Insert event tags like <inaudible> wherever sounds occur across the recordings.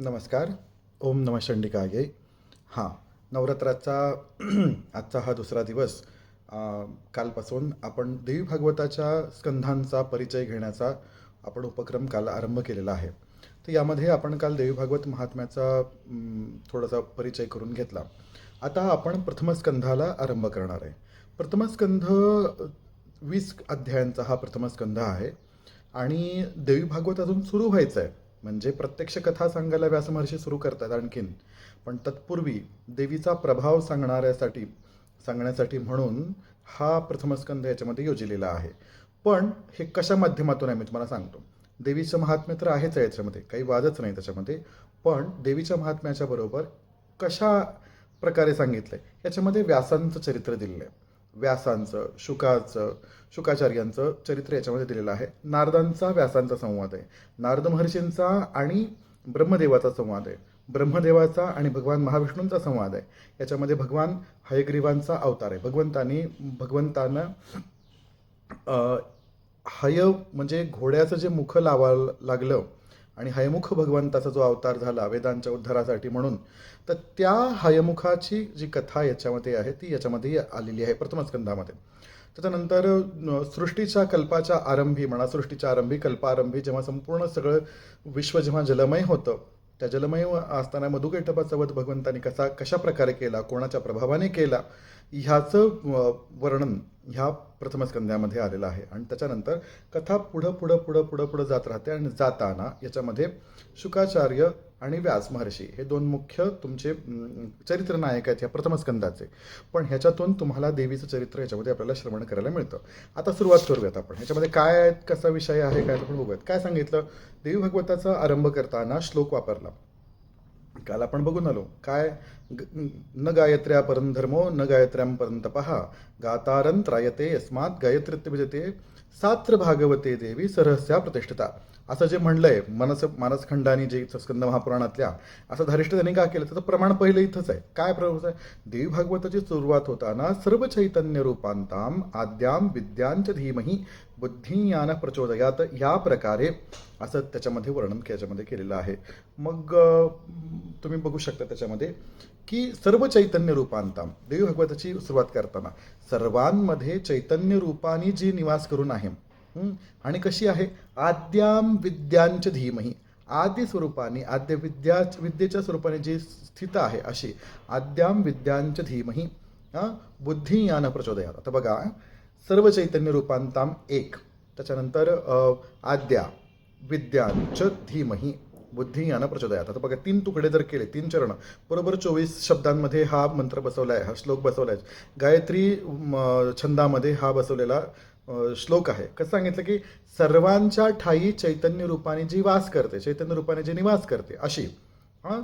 नमस्कार. ओम नम शंडिकाये हां नवरात्राचा <clears throat> आजचा हा दुसरा दिवस कालपासून आपण देवी भागवताच्या स्कंधांचा परिचय घेण्याचा आपण उपक्रम काल आरंभ केलेला आहे. तर यामध्ये आपण काल देवी भागवत महात्म्याचा थोडासा परिचय करून घेतला. आता आपण प्रथमस्कंधाला आरंभ करणार आहे. प्रथमस्कंध वीस अध्यायांचा हा प्रथमस्कंध आहे. आणि देवी भागवत अजून सुरू व्हायचं आहे म्हणजे प्रत्यक्ष कथा सांगायला व्यासमहर्षी सुरू करतात आणखीन. पण तत्पूर्वी देवीचा प्रभाव सांगणाऱ्यासाठी सांगण्यासाठी म्हणून हा प्रथमस्कंध याच्यामध्ये योजलेला आहे. पण हे कशा माध्यमातून आहे मी तुम्हाला सांगतो. देवीचं महात्म्य तर आहेच आहे याच्यामध्ये काही वादच नाही त्याच्यामध्ये. पण देवीच्या महात्म्याच्या बरोबर कशा प्रकारे सांगितलं आहे याच्यामध्ये व्यासांचं चरित्र दिलेलं आहे. व्यासांचं शुकाचं शुकाचार्यांचं चरित्र याच्यामध्ये दिलेलं आहे. नारदांचा व्यासांचा संवाद आहे. नारद महर्षींचा आणि ब्रह्मदेवाचा संवाद आहे. ब्रह्मदेवाचा आणि भगवान महाविष्णूंचा संवाद आहे. याच्यामध्ये भगवान हयग्रीवांचा अवतार आहे. भगवंतानी भगवंतानं हय म्हणजे घोड्याचं जे मुख लावायला लागलं आणि हयमुख भगवंताचा जो अवतार झाला वेदांच्या उद्धारासाठी म्हणून तर त्या हयमुखाची जी कथा याच्यामध्ये आहे ती याच्यामध्ये आलेली आहे प्रथमस्कंधामध्ये. त्याच्यानंतर सृष्टीच्या कल्पाच्या आरंभी म्हणा सृष्टीच्या आरंभी कल्पारंभी जेव्हा संपूर्ण सगळं विश्व जेव्हा जलमय होतं त्या जलमय असताना मधुकैटपाचा वध भगवंतानी कसा कशा प्रकारे केला कोणाच्या प्रभावाने केला ह्याचं वर्णन ह्या प्रथमस्कंध्यामध्ये आलेलं आहे. आणि त्याच्यानंतर कथा पुढं पुढं पुढं पुढं पुढं जात राहते आणि जाताना याच्यामध्ये शुकाचार्य आणि व्यास महर्षी हे दोन मुख्य तुमचे चरित्र नायक आहेत या प्रथमस्कंदाचे. पण ह्याच्यातून तुम्हाला देवीचं चरित्र याच्यामध्ये आपल्याला श्रवण करायला मिळतं. आता सुरुवात करूयात आपण. ह्याच्यामध्ये काय आहेत कसा विषय आहे काय आपण बघूयात. काय सांगितलं? देवी भागवताचा आरंभ करताना श्लोक वापरला. काल आपण बघून आलो. काय? ग- न गायत्र्या परंधर्मो न गायत्र्यांपर्यंत पहा गातारंत्रायते गातारं त्रायते यस्मात गायत्रित्य विजते सात्र भागवते देवी सरहस्या प्रतिष्ठिता। असं जे म्हणलंय मनस मानसखंडानी जे स्कंद महापुराणातल्या असं धारिष्ट त्यांनी का केलं? त्याचं प्रमाण पहिलं इथंच आहे. काय प्रभू आहे देवी भागवताची सुरुवात होताना सर्व चैतन्य रूपांताम आद्याम विद्यांच धीमही बुद्धियान प्रचोदयात. या प्रकारे असं त्याच्यामध्ये वर्णन याच्यामध्ये केलेलं आहे. मग तुम्ही बघू शकता त्याच्यामध्ये की सर्व चैतन्य रूपांताम देवी भागवताची सुरुवात करताना सर्वांमध्ये चैतन्य रूपाने जी निवास करून आहे आणि कशी आहे? आद्याम विद्यांच धीमही. आद्य स्वरूपाने आद्य विद्या विद्येच्या स्वरूपाने जी स्थित आहे अशी आद्याम विद्यांच धीमही. बुद्धी यान प्रचोदयात. आता बघा सर्व चैतन्य रूपांताम एक. त्याच्यानंतर आद्या विद्यांच धीमही. बुद्धी यानं प्रचोदयात. आता बघा तीन तुकडे जर केले तीन चरण बरोबर चोवीस शब्दांमध्ये हा मंत्र बसवला आहे हा श्लोक बसवला आहे गायत्री म, छंदामध्ये हा बसवलेला श्लोक आहे. कसं सांगितलं की सर्वांच्या ठाई चैतन्य रूपाने जी वास करते चैतन्य रूपाने जी निवास करते अशी. हां?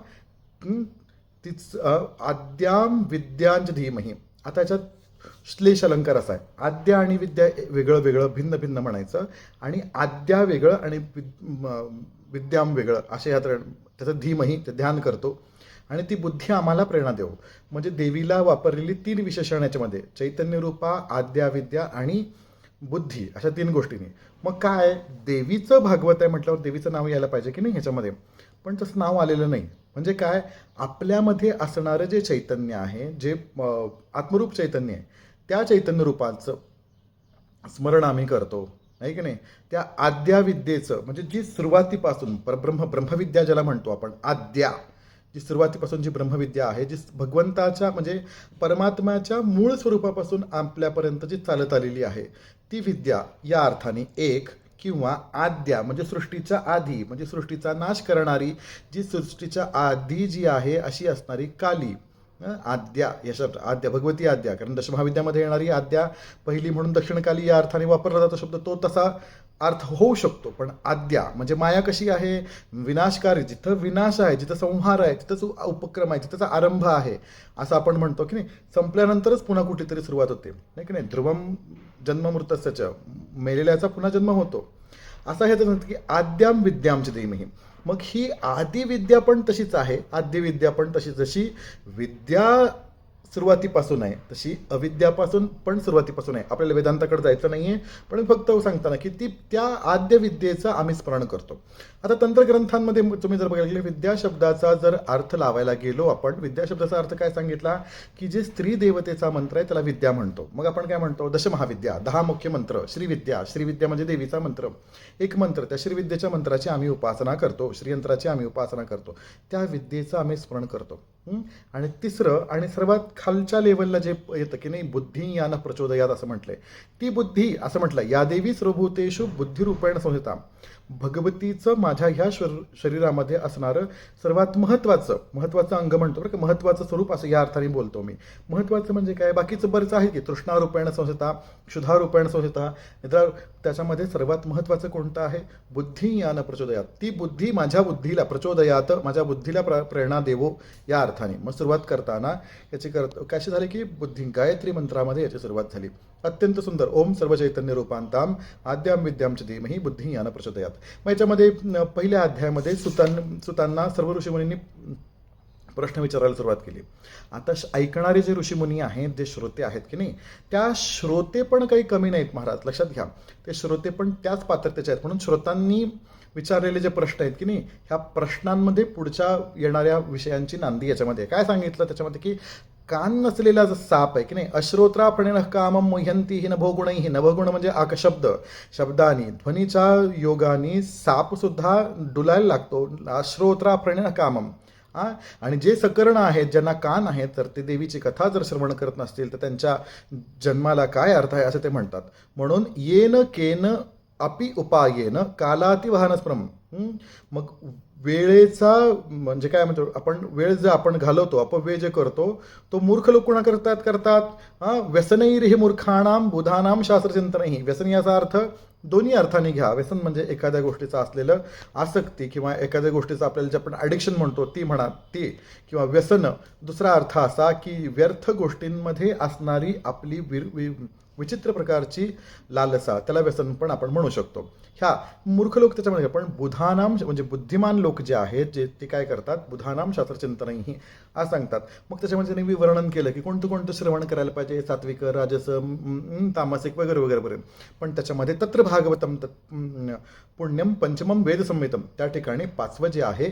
तीच आद्याम विद्यांच धीमही. आता याच्यात श्लेष अलंकार असा आहे. आद्या आणि विद्या वेगळं वेगळं भिन्न भिन्न म्हणायचं. आणि आद्या वेगळं आणि विद्याम वेगळं असे ह्या त्याचं धीमही ते ध्यान करतो. आणि ती बुद्धी आम्हाला प्रेरणा देऊ. म्हणजे देवीला वापरलेली तीन विशेषण याच्यामध्ये चैतन्य रूपा आद्या विद्या आणि बुद्धी अशा तीन गोष्टींनी. मग काय? देवीचं भागवत आहे म्हटल्यावर देवीचं नाव यायला पाहिजे की नाही ह्याच्यामध्ये? पण तसं नाव आलेलं नाही. म्हणजे काय? आपल्यामध्ये असणारं जे चैतन्य आहे जे आत्मरूप चैतन्य आहे त्या चैतन्य रूपाचं स्मरण आम्ही करतो. नाही की नाही? त्या आद्या विद्येचं म्हणजे जी सुरुवातीपासून परब्रह्म ब्रह्मविद्या ज्याला म्हणतो आपण आद्या जी सुरुवातीपासून जी ब्रह्मविद्या आहे जी भगवंताच्या म्हणजे परमात्म्याच्या मूळ स्वरूपापासून आपल्यापर्यंत जी चालत आलेली आहे ती विद्या या अर्थाने एक किंवा आद्या म्हणजे सृष्टीच्या आधी म्हणजे सृष्टीचा नाश करणारी जी सृष्टीच्या आधी जी आहे अशी असणारी काली. आद्या या शब्द आद्या भगवती आद्या कारण दशमहाविद्यामध्ये येणारी आद्या पहिली म्हणून दक्षिणकाली या अर्थाने वापरला जातो शब्द तो तसा अर्थ होऊ शकतो पण आद्या म्हणजे माया कशी आहे? विनाशकारी जिथं विनाश आहे जिथं संहार आहे तिथंच उपक्रम आहे तिथंचा आरंभ आहे असं आपण म्हणतो की नाही? संपल्यानंतरच पुन्हा कुठेतरी सुरुवात होते. नाही की नाही? ध्रुवम जन्ममृतस्याच मेलेल्याचा पुन्हा जन्म होतो. असं हे म्हणतं की आद्याम विद्यामची देमही मग ही आदिविद्या पण तशीच आहे आद्यविद्या पण तशी जशी विद्या सुरुवातीपासून आहे. तशी अविद्यापासून पण सुरुवातीपासून आहे. आपल्याला वेदांताकडे जायचं नाही आहे पण फक्त सांगताना की ती त्या आद्य विद्येचं आम्ही स्मरण करतो. आता तंत्रग्रंथांमध्ये तुम्ही जर बघायला गेले विद्या शब्दाचा जर अर्थ लावायला गेलो आपण विद्या शब्दाचा अर्थ काय सांगितला? की जे स्त्री देवतेचा मंत्र आहे त्याला विद्या म्हणतो. मग आपण काय म्हणतो? दशमहाविद्या दहा मुख्य मंत्र श्रीविद्या. श्रीविद्या म्हणजे देवीचा मंत्र. एक मंत्र त्या श्रीविद्येच्या मंत्राची आम्ही उपासना करतो श्रीयंत्राची आम्ही उपासना करतो. त्या विद्येचं आम्ही स्मरण करतो. आणि तिसरं आणि सर्वात खालच्या लेवलला जे येतं की नाही बुद्धी यानं प्रचोदयात असं म्हटलंय. ती बुद्धी असं म्हटलं या देवी सर्वभूतेषु बुद्धिरूपेण संहिता. भगवतीचं माझ्या ह्या शर शरीरामध्ये असणारं सर्वात महत्त्वाचं महत्त्वाचं अंग म्हणतो बरं का महत्त्वाचं स्वरूप असं या अर्थाने बोलतो मी. महत्त्वाचं म्हणजे काय? बाकीचं बरंच आहे की तृष्णारूपेण संहिता क्षुधारूपेण संहिता तर त्याच्यामध्ये सर्वात महत्त्वाचं कोणतं आहे? बुद्धी यानं प्रचोदयात. ती बुद्धी माझ्या बुद्धीला प्रचोदयात माझ्या बुद्धीला प्र प्रेरणा देवो या अर्थ अर्थाने मग सुरुवात करताना याची करत कशी झाली की बुद्धी गायत्री मंत्रामध्ये याची सुरुवात झाली. अत्यंत सुंदर. ओम सर्व चैतन्य रूपांताम आद्याम विद्यामच धीमही बुद्धी यानं प्रचोदयात. मग याच्यामध्ये पहिल्या अध्यायामध्ये सुतां सुतांना सर्व ऋषीमुनींनी प्रश्न विचारायला सुरुवात केली. आता श- ऐकणारे जे ऋषीमुनी आहेत जे श्रोते आहेत की नाही त्या श्रोते पण काही कमी नाहीत महाराज. लक्षात घ्या. ते श्रोते पण त्याच पात्रतेचे आहेत. म्हणून श्रोतांनी विचारलेले जे प्रश्न आहेत की नाही ह्या प्रश्नांमध्ये पुढच्या येणाऱ्या विषयांची नांदी याच्यामध्ये काय सांगितलं त्याच्यामध्ये की कान नसलेला जो साप आहे की नाही अश्रोत्रापणे कामम मह्यंती ही नभोगुणही नभोगुण म्हणजे आक शब्द शब्दानी ध्वनीच्या योगाने सापसुद्धा डुलायला लागतो अश्रोत्रापणे कामम हां आणि जे सकर्ण आहेत ज्यांना कान आहेत तर ते देवीची कथा जर श्रवण करत नसतील तर त्यांच्या जन्माला काय अर्थ आहे असं ते म्हणतात. म्हणून येन केन अपि उपायेन कालाती वाहनस्प्रम मग वेळेचा म्हणजे काय म्हणतो? आपण वेळ जे आपण घालवतो अपव्यय जे करतो तो मूर्ख लोक कोणा करतात? करतात हां? व्यसनैर हे मूर्खाणाम बुधानाम शास्त्रचिंतनही व्यसन याचा अर्थ दोन्ही अर्थाने घ्या. व्यसन म्हणजे एखाद्या गोष्टीचं असलेलं आसक्ती किंवा एखाद्या गोष्टीचं आपल्याला जे आपण ॲडिक्शन म्हणतो ती म्हणा ती. किंवा व्यसन दुसरा अर्थ असा की व्यर्थ गोष्टींमध्ये असणारी आपली विर वि विचित्र प्रकारची लालसा त्याला व्यसन पण आपण म्हणू शकतो. ह्या मूर्ख लोक त्याच्यामध्ये पण बुधानाम म्हणजे बुद्धिमान लोक जे आहेत जे ते काय करतात? बुधानाम शास्त्रचिंतनही असं सांगतात. मग त्याच्यामध्ये त्यांनी विवरणन केलं की कोणतं कोणतं श्रवण करायला पाहिजे? सात्विक राजस तामसिक वगैरे वगैरे वगैरे. पण त्याच्यामध्ये तत्र भागवतम तत् पुण्यम पंचमम वेदसंहितम त्या ठिकाणी पाचवं जे आहे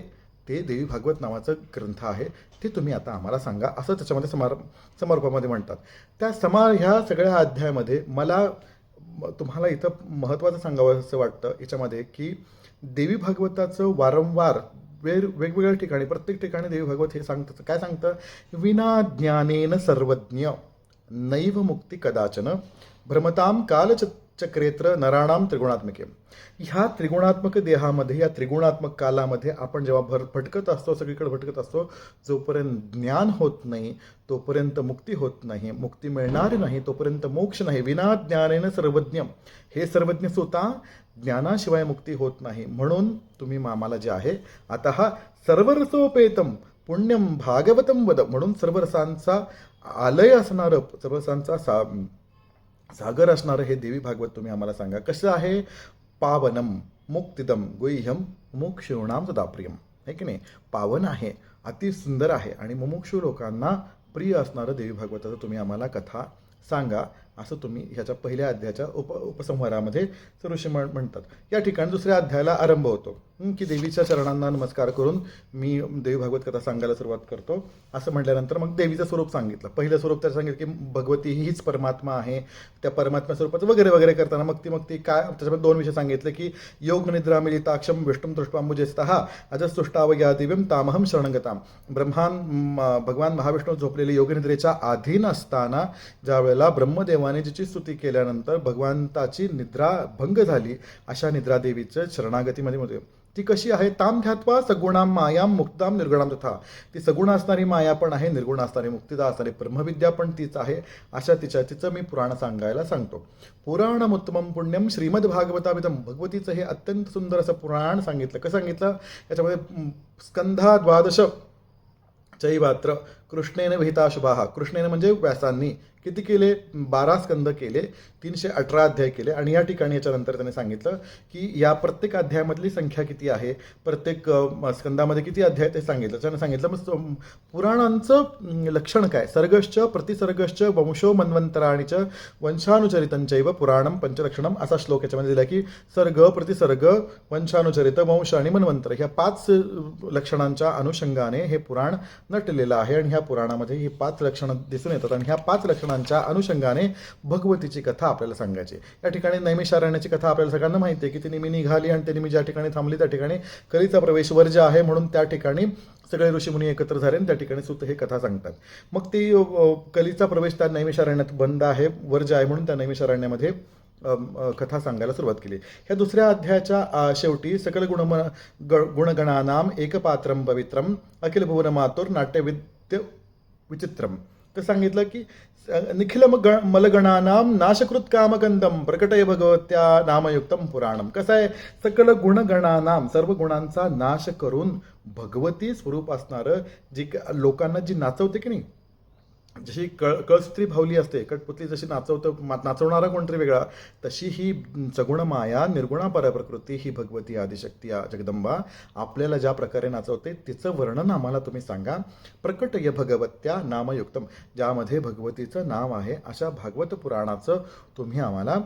ते देवी भागवत नावाचं ग्रंथ आहे ते तुम्ही आता आम्हाला सांगा. असं त्याच्यामध्ये समार समारोपामध्ये म्हणतात. त्या समा ह्या सगळ्या अध्यायामध्ये मला म- तुम्हाला इथं महत्त्वाचं सांगावं असं वाटतं याच्यामध्ये की देवी भागवताचं वारंवार वेर वेगवेगळ्या ठिकाणी प्रत्येक ठिकाणी देवी भागवत हे सांगतं. काय सांगतं? विना ज्ञानेन सर्वज्ञ नैव मुक्ती कदाचन भ्रमताम कालच चक्रेत्र नराणाम त्रिगुणात्मके ह्या त्रिगुणात्मक देहामध्ये या त्रिगुणात्मक कालामध्ये आपण जेव्हा भर भटकत असतो सगळीकडे भटकत असतो जोपर्यंत ज्ञान होत नाही तोपर्यंत मुक्ती होत नाही. मुक्ती मिळणार नाही तोपर्यंत मोक्ष नाही. विना ज्ञानेन सर्वज्ञ हे सर्वज्ञ स्वतः ज्ञानाशिवाय मुक्ती होत नाही. म्हणून तुम्ही मामाला जे आहे आता हा सर्वरसोपेतम पुण्यम भागवतम वद. म्हणून सर्वरसांचा आलय असणारं सर्वसांचा सा सागर असणारं हे देवी भागवत तुम्ही आम्हाला सांगा. कसं आहे? पावनम मुक्तिदम गुह्यम मुक्षुणाम सदाप्रियम. आहे की नाही? पावन आहे अति सुंदर आहे आणि मुमुक्षू लोकांना प्रिय असणारं देवी भागवताचं तुम्ही आम्हाला कथा सांगा. असं तुम्ही ह्याच्या पहिल्या अध्यायाच्या उप उपसंहारामध्ये ऋषी म्हणतात. या ठिकाणी दुसऱ्या अध्यायाला आरंभ होतो. की देवीच्या चरणांना नमस्कार करून मी देवी भागवत कथा सांगायला सुरुवात करतो. असं म्हटल्यानंतर मग देवीचं स्वरूप सांगितलं. पहिलं स्वरूप तर सांगितलं की भगवती हीच परमात्मा आहे. त्या परमात्मा स्वरूपाचं वगैरे वगैरे करताना मग ती मग ती काय त्याच्यामध्ये दोन विषय सांगितले की योग निद्रा मिलिताक्षम विष्णुम दृष्टांबुजेस्तः अजस्तुष्टावया दिव्यम तामहम शरणगताम. ब्रह्मान भगवान महाविष्णू झोपलेले योगनिद्रेच्या अधीन असताना ज्या वेळेला ब्रह्मदेवाने जिची स्तुती केल्यानंतर भगवंताची निद्रा भंग झाली अशा निद्रा देवीचं शरणागतीमध्ये मध्ये ती कशी आहे? ताम ध्यात्वा सगुणाम मायाम मुक्ताम निर्गुणाम तथा. ती सगुण असणारी माया पण आहे निर्गुण असणारी मुक्तिदा असणारी ब्रह्मविद्या पण तीच आहे अशा तिच्या तिचं मी पुराण सांगायला सांगतो. पुराणमुत्तमम पुण्यम श्रीमद भागवताभितम भगवतीचं हे अत्यंत सुंदर असं पुराण सांगितलं. कसं सांगितलं? याच्यामध्ये स्कंधा द्वादश चैवात्र कृष्णेन विहिता शुभाहा कृष्णेने म्हणजे व्यासांनी किती केले? बारा स्कंद केले तीनशे अठरा अध्याय केले. आणि या ठिकाणी याच्यानंतर त्याने सांगितलं की या प्रत्येक अध्यायामधली संख्या किती आहे? प्रत्येक स्कंदामध्ये किती अध्याय ते सांगितलं. त्याने सांगितलं मग पुराणांचं लक्षण काय? सर्गश्च प्रतिसर्गश्च वंशो मन्वंतराणीच वंशानुचरितंचैव पुराणम पंचलक्षणम असा श्लोक याच्यामध्ये दिला की सर्ग प्रतिसर्ग वंशानुचरित वंश आणि मन्वंतर ह्या पाच लक्षणांच्या अनुषंगाने हे पुराण नटलेलं आहे. आणि ह्या पुराणामध्ये ही पाच लक्षणं दिसून येतात आणि ह्या पाच लक्षणांच्या अनुषंगाने भगवतीची कथा आपल्याला सांगायची या ठिकाणी नैमिषारण्याची कथा आपल्याला सगळ्यांना माहिती आहे की ती नेहमी निघाली आणि त्यांनी मी ज्या ठिकाणी थांबली त्या ठिकाणी कलीचा प्रवेश वर्ज आहे म्हणून त्या ठिकाणी सगळे ऋषीमुनी एकत्र झाले आणि त्या ठिकाणी सुद्धा हे कथा सांगतात. मग ती कलीचा प्रवेश त्या नैमिषारण्यात बंद आहे वर्ज आहे म्हणून त्या नैमिषारण्यामध्ये कथा सांगायला सुरुवात केली. ह्या दुसऱ्या अध्यायाच्या शेवटी सकल गुणम गुणगणानाम एकपात्रम पवित्रम अखिल भुवन मातुर ते विचित्रम तर सांगितलं की स- निखिल ग मलगणानाम नाशकृत कामकंदम प्रकटय भगवत्या नामयुक्तम पुराणम कसं आहे? सकल गुणगणानाम सर्व गुणांचा नाश करून भगवती स्वरूप असणारं जी लोकांना जी नाचवते की नाही जशी कळ कळस्त्री भावली असते कटपुतली जशी नाचवतं मा- नाचवणारा कोणतरी वेगळा तशी ही सगुण माया निर्गुणा परप्रकृती ही भगवती आदिशक्ती जगदंबा आपल्याला ज्या प्रकारे नाचवते तिचं वर्णन आम्हाला तुम्ही सांगा. प्रकट य भगवत्या नामयुक्तम ज्यामध्ये भगवतीचं नाम आहे अशा भागवत पुराणाचं तुम्ही आम्हाला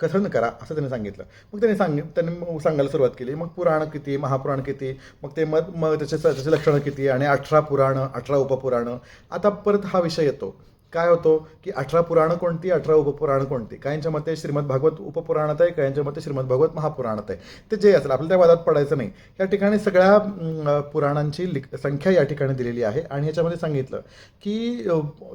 कथन करा असं त्यांनी सांगितलं. मग त्याने सांग त्याने मग सांगायला सुरुवात केली. मग पुराण किती महापुराण किती मग ते मग मग त्याचे त्याचे लक्षणं किती आणि अठरा पुराणं अठरा उपपुराणं. आता परत हा विषय येतो. काय होतो की अठरा पुराणं कोणती अठरा उपपुराणं कोणती? काहींच्या मते श्रीमद भागवत उपपुराणात आहे काहींच्या मते श्रीमद भागवत महापुराणात आहे. ते जे असेल आपल्याला त्या वादात पडायचं नाही. या ठिकाणी सगळ्या पुराणांची लिख संख्या या ठिकाणी दिलेली आहे आणि याच्यामध्ये सांगितलं की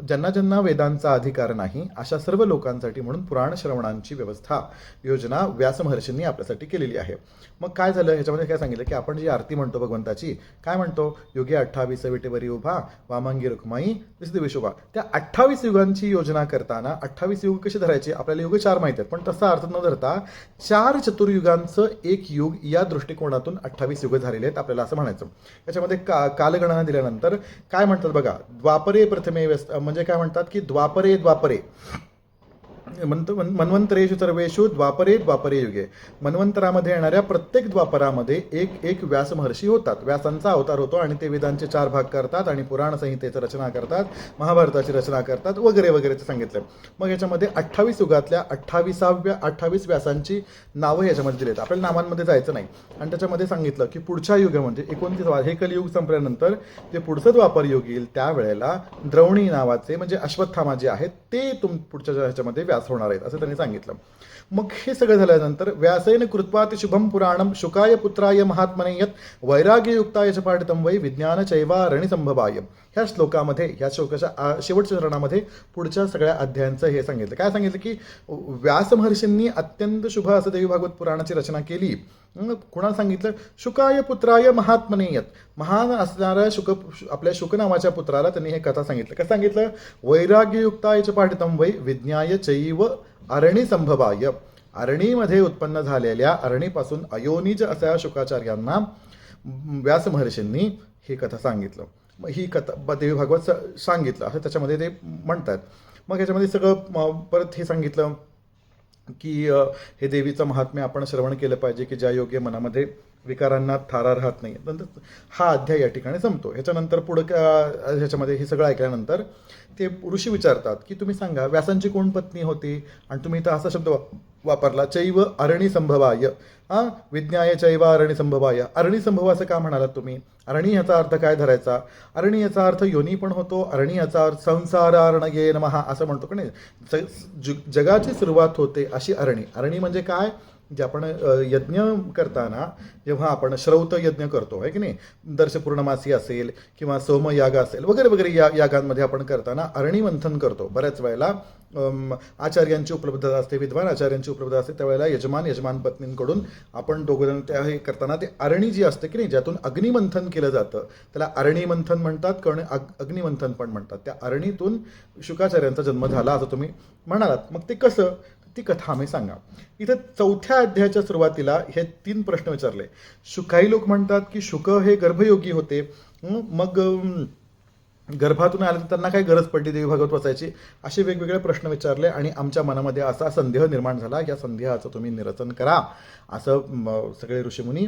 ज्यांना ज्यांना वेदांचा अधिकार नाही अशा सर्व लोकांसाठी म्हणून पुराण श्रवणांची व्यवस्था योजना व्यासमहर्षींनी आपल्यासाठी केलेली आहे. मग काय झालं? ह्याच्यामध्ये काय सांगितलं की आपण जी आरती म्हणतो भगवंताची काय म्हणतो? योगी अठ्ठावीस विटेवरी उभा वामांगी रुक्माई विसदी विशोभा त्या अठ्ठावीस युगांची योजना करताना अठ्ठावीस युग कशी धरायचे? आपल्याला युग चार माहिती आहेत. पण तसा अर्थ न धरता चार चतुर्युगांचं एक युग या दृष्टिकोनातून अठ्ठावीस युग झालेले आहेत आपल्याला असं म्हणायचं. याच्यामध्ये का कालगणना दिल्यानंतर काय म्हणतात बघा? द्वापरे प्रथमे व्यस्त म्हणजे काय म्हणतात की द्वापरे द्वापरे. म्हणतो मन्वंतरेषु सर्वेषु द्वापरे द्वापरे युगे. मन्वंतरामध्ये येणाऱ्या प्रत्येक द्वापरामध्ये एक एक व्यास महर्षी होतात. व्यासांचा अवतार होतो आणि ते वेदांचे चार भाग करतात आणि पुराण संहितेचं रचना करतात महाभारताची रचना करतात वगैरे वगैरेचं सांगितलं. मग याच्यामध्ये अठ्ठावीस युगातल्या अठ्ठावीसाव्या अठ्ठावीस व्यासांची नावं याच्यामध्ये दिलेत. आपल्याला नावांमध्ये जायचं नाही. आणि त्याच्यामध्ये सांगितलं की पुढच्या म्हणजे एकोणतीस हे कलियुग संपल्यानंतर जे पुढचं द्वापर युग येईल त्यावेळेला द्रवणी नावाचे म्हणजे अश्वत्थामा जे आहेत ते तुम पुढच्या ह्याच्यामध्ये व्यास होणार आहेत असं त्यांनी सांगितलं. मग हे सगळं झाल्यानंतर व्यासेन कृत्वा शुभम पुराणम शुकाय पुत्राय महात्मने यत वैराग्ययुक्ताय च पाठितम वै विज्ञान चैवारणी संभवाय ह्या श्लोकामध्ये ह्या श्लोकाच्या शेवटच्या चरणामध्ये पुढच्या सगळ्या अध्यायांचं हे सांगितलं. काय सांगितलं की व्यास महर्षींनी अत्यंत शुभ असं देवी भागवत पुराणाची रचना केली. कुणा कुणाला सांगितलं? शुकाय पुत्राय महात्मने यत. महान असणाऱ्या शुक आपल्या शुक नावाच्या पुत्राला त्यांनी हे कथा सांगितलं. कसं सांगितलं? वैराग्ययुक्ताय च पाठितम वै विज्ञाय चैव अरणी संभवाय. अरणीमध्ये उत्पन्न झालेल्या अरणीपासून अयोनिज अशा शुकाचार्यांना व्यास महर्षींनी ही कथा सांगितलं. मग ही कथा ब- देवी भागवत स- सांगितलं. असं त्याच्यामध्ये ते म्हणतात. मग याच्यामध्ये सगळं परत हे सांगितलं. की हे देवीचं महात्म्य आपण श्रवण केलं पाहिजे की ज्या योग्य मनामध्ये विकारांना थारा राहत नाही. नंतर हा अध्याय या ठिकाणी संपतो. ह्याच्यानंतर पुढं का- ह्याच्यामध्ये हे सगळं ऐकल्यानंतर ते ऋषी विचारतात की तुम्ही सांगा व्यासांची कोण पत्नी होती? आणि तुम्ही इथं असा शब्द वा- वापरला चैव अरणी संभवाय हां? विज्ञाय इवा अरणी संभवाय. अरणी संभव असं का म्हणालात तुम्ही? अरणी याचा अर्थ काय धरायचा? अरणी याचा अर्थ योनी पण होतो अरणी याचा अर्थ संसार अरणये नमहा असं म्हणतो का नाही? जगाची सुरुवात होते अशी अरणी. अरणी म्हणजे काय? जे आपण यज्ञ करताना जेव्हा आपण श्रौत यज्ञ करतो आहे की नाही? दर्शपूर्णमासी असेल किंवा सोमयाग असेल वगैरे वगैरे या यागांमध्ये आपण करताना अरणीमंथन करतो. बऱ्याच वेळेला आचार्यांची उपलब्धता असते विद्वान आचार्यांची उपलब्धता असते त्यावेळेला यजमान यजमान पत्नींकडून आपण दोघं त्या हे करताना ते अरणी जी असते की नाही ज्यातून अग्निमंथन केलं जातं. त्याला अरणीमंथन म्हणतात कारण अग अग्निमंथन पण म्हणतात. त्या अरणीतून शुकाचार्यांचा जन्म झाला असं तुम्ही म्हणालात. मग ते कसं? ती कथा आम्ही सांगा इथं चौथ्या अध्यायाच्या सुरुवातीला हे तीन प्रश्न विचारले. शु काही लोक म्हणतात की शुक हे गर्भयोगी होते. मग गर्भातून आले तर त्यांना काय गरज पडली देवी भागवत वाचायची? असे वेगवेगळे प्रश्न विचारले आणि आमच्या मनामध्ये असा संदेह निर्माण झाला या संदेहाचं तुम्ही निरसन करा. असं सगळे ऋषीमुनी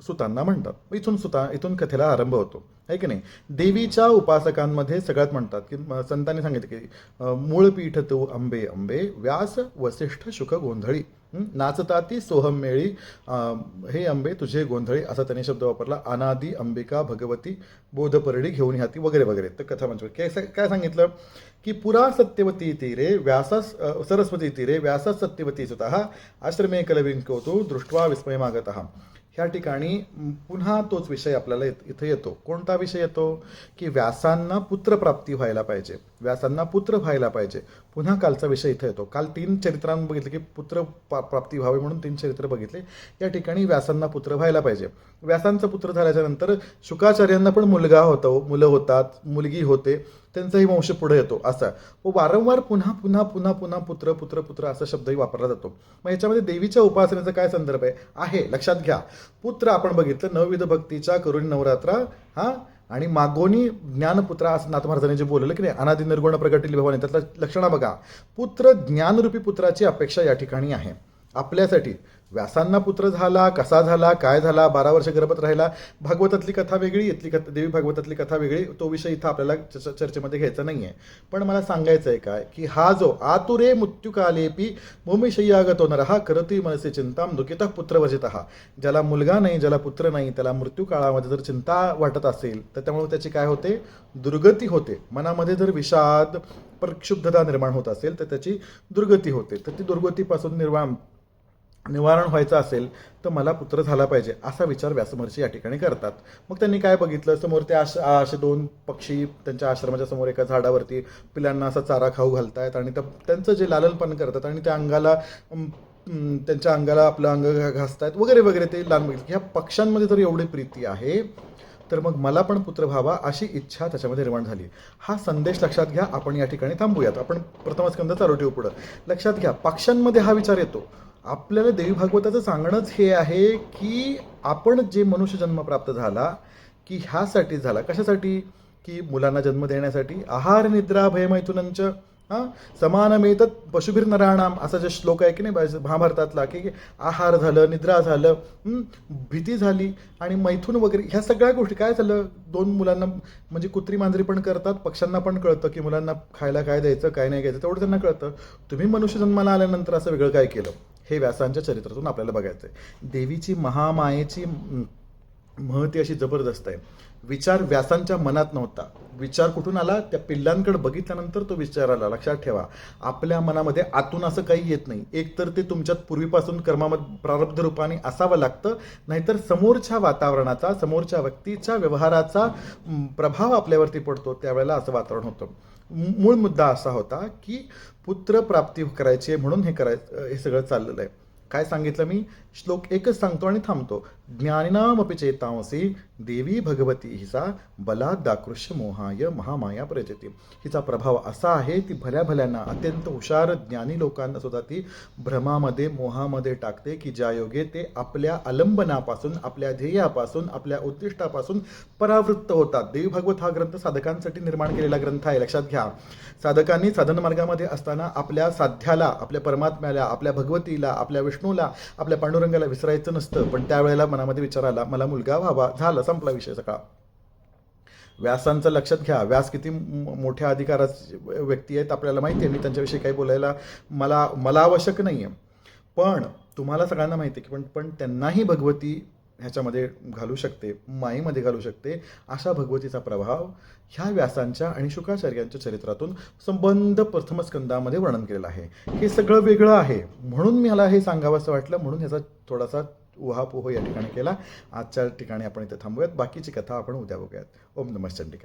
सुतांना म्हणतात. इथून सुता इथून कथेला आरंभ होतो. आहे की नाही? देवीच्या उपासकांमध्ये सगळ्यात म्हणतात की संतांनी सांगितलं की मूळ पीठ तू अंबे अंबे व्यास वसिष्ठ शुक गोंधळी. नाचता ती सोहम मेळी हे अंबे तुझे गोंधळी असा त्यांनी शब्द वापरला. अनादी अंबिका भगवती बोधपरडी घेऊन ह्याती वगैरे वगैरे. तर कथा म्हणजे काय काय सांगितलं? की पुरा सत्यवती तीरे व्यासास सरस्वती तीरे व्यासास सत्यवती सुतः आश्रमे कलविंकवतो दृष्ट्वा विस्मयमागत. ह्या ठिकाणी पुन्हा तोच विषय आपल्याला इथं येतो. कोणता विषय येतो? की व्यासांना पुत्रप्राप्ती व्हायला पाहिजे. व्यासांना पुत्र व्हायला पाहिजे. पुन्हा कालचा विषय इथं येतो. काल तीन चरित्रां बघितलं की पुत्र पा- प्राप्ती व्हावी म्हणून तीन चरित्र बघितले. या ठिकाणी व्यासांना पुत्र व्हायला पाहिजे. व्यासांचा पुत्र झाल्याच्यानंतर शुकाचार्यांना पण मुलगा होतो मुलं होतात मुलगी होते. त्यांचाही वंश पुढे येतो असा व वारंवार पुन्हा पुन्हा पुन्हा पुन्हा पुत्र पुत्र पुत्र असा शब्दही वापरला जातो. मग याच्यामध्ये देवीच्या उपासनेचा काय संदर्भ आहे? आहे लक्षात घ्या. पुत्र आपण बघितलं नवविध भक्तीच्या करुणी नवरात्रा हा? आणि मागोनी ज्ञानपुत्रा असं नाथ महाराजांनी जे बोललं की नाही अनादि निर्गुण प्रगटीली भवानी त्यातला लक्षणा बघा. पुत्र ज्ञानरूपी पुत्राची अपेक्षा या ठिकाणी आहे. आपल्यासाठी. व्यासांना पुत्र झाला कसा झाला काय झाला बारा वर्ष गर्भत राहिला भागवतातली कथा वेगळी इथली कथा देवी भागवतातली कथा वेगळी तो विषय इथं आपल्याला च- चर्चेमध्ये घ्यायचा नाही आहे पण मला सांगायचं आहे काय की हा जो आतुरे मृत्युकालेपी भूमिशय्यागतो नरहा करती मनसे चिंता दुखित पुत्रवजित हा ज्याला मुलगा नाही ज्याला पुत्र नाही त्याला मृत्यू काळामध्ये जर चिंता वाटत असेल तर त्यामुळे त्याची काय होते? दुर्गती होते. मनामध्ये जर विषाद प्रक्षुब्धता निर्माण होत असेल तर त्याची दुर्गती होते. तर ती दुर्गतीपासून निर्माण निवारण व्हायचं असेल तर मला पुत्र झाला पाहिजे असा विचार व्यासमहर्षी या ठिकाणी करतात. मग त्यांनी काय बघितलं? समोर ते आश असे दोन पक्षी त्यांच्या आश्रमाच्या समोर एका झाडावरती पिलांना असा चारा खाऊ घालतायत आणि त्या- त्यांचं जे लालनपान करतात आणि त्या अंगाला त्यांच्या अंगाला आपलं अंग घासतायत वगैरे वगैरे ते लहान बघितलं. ह्या पक्ष्यांमध्ये जर एवढी प्रीती आहे तर मग मला पण पुत्र व्हावा अशी इच्छा त्याच्यामध्ये निर्माण झाली. हा संदेश लक्षात घ्या आपण या ठिकाणी थांबूयात. आपण प्रथमस्कंद चालू ठेवू पुढं. लक्षात घ्या पक्ष्यांमध्ये हा विचार येतो. आपल्याला देवी भागवताचं सांगणंच हे आहे की आपण जे मनुष्य जन्म प्राप्त झाला की ह्यासाठी झाला. कशासाठी? की मुलांना जन्म देण्यासाठी. आहार निद्रा भयमैथुनंच हां? समानमेतत पशुभीर नराणाम असा जे श्लोक आहे की नाही महाभारतातला की आहार झालं निद्रा झालं भीती झाली आणि मैथून वगैरे ह्या सगळ्या गोष्टी काय झालं? दोन मुलांना म्हणजे कुत्री मांजरी पण करतात पक्ष्यांना पण कळतं की मुलांना खायला काय द्यायचं काय नाही घ्यायचं तेवढं त्यांना कळतं. तुम्ही मनुष्य जन्माला आल्यानंतर असं वेगळं काय केलं? हे व्यासांच्या चरित्रातून आपल्याला बघायचं आहे. देवीची महामायेची महती अशी जबरदस्त आहे. विचार व्यासांच्या मनात नव्हता. विचार कुठून आला? त्या पिल्लांकडे बघितल्यानंतर तो विचार आला. लक्षात ठेवा. आपल्या मनामध्ये आतून असं काही येत नाही. एकतर ते तुमच्यात पूर्वीपासून कर्मामध्ये प्रारब्ध रूपाने असावं लागतं. नाहीतर समोरच्या वातावरणाचा समोरच्या व्यक्तीच्या व्यवहाराचा प्रभाव आपल्यावरती पडतो. त्यावेळेला असं वातावरण होतं. मूळ मुद्दा असा होता की पुत्र प्राप्ती करायची आहे म्हणून हे करायचं हे सगळं चाललेलं आहे. काय सांगितलं मी? श्लोक एकच सांगतो आणि थांबतो. ज्ञानिनामपि चेतांसी देवी भगवती हिचा बलात् मोहाय महामाया प्रजती हिचा प्रभाव असा आहे ती भल्या भल्यांना अत्यंत हुशार ज्ञानी लोकांना सुद्धा ती भ्रमामध्ये मोहामध्ये टाकते की ज्या योगे ते आपल्या आलंबनापासून आपल्या ध्येयापासून आपल्या उद्दिष्टापासून परावृत्त होतात. देवी भागवत हा ग्रंथ साधकांसाठी निर्माण केलेला ग्रंथ आहे. लक्षात घ्या. साधकांनी साधन मार्गामध्ये असताना आपल्या साध्याला आपल्या परमात्म्याला आपल्या भगवतीला आपल्या विष्णूला आपल्या पांडुरंगाला विसरायचं नसतं. पण त्यावेळेला मनामध्ये विचार आला मला मुलगा व्हावा झाला संपला विषय सगळा व्यासांचं लक्षात घ्या. व्यास किती मोठ्या अधिकाराचे व्यक्ती आहेत आपल्याला माहिती आहे. मी त्यांच्याविषयी काही बोलायला मला मला आवश्यक नाही आहे पण तुम्हाला सगळ्यांना माहिती आहे की पण पण त्यांनाही भगवती ह्याच्यामध्ये घालू शकते माईमध्ये घालू शकते. अशा भगवतीचा प्रभाव ह्या व्यासांच्या आणि शुक्राचार्यांच्या चरित्रातून संबंध प्रथम स्कंदामध्ये वर्णन केलेलं आहे. हे सगळं वेगळं आहे. म्हणून मला हे सांगावं असं वाटलं. म्हणून ह्याचा थोडासा उहापोह या ठिकाणी केला. आजच्या ठिकाणी आपण इथे थांबूयात. बाकीची कथा आपण उद्या बघूयात. ओम नमः चंडिका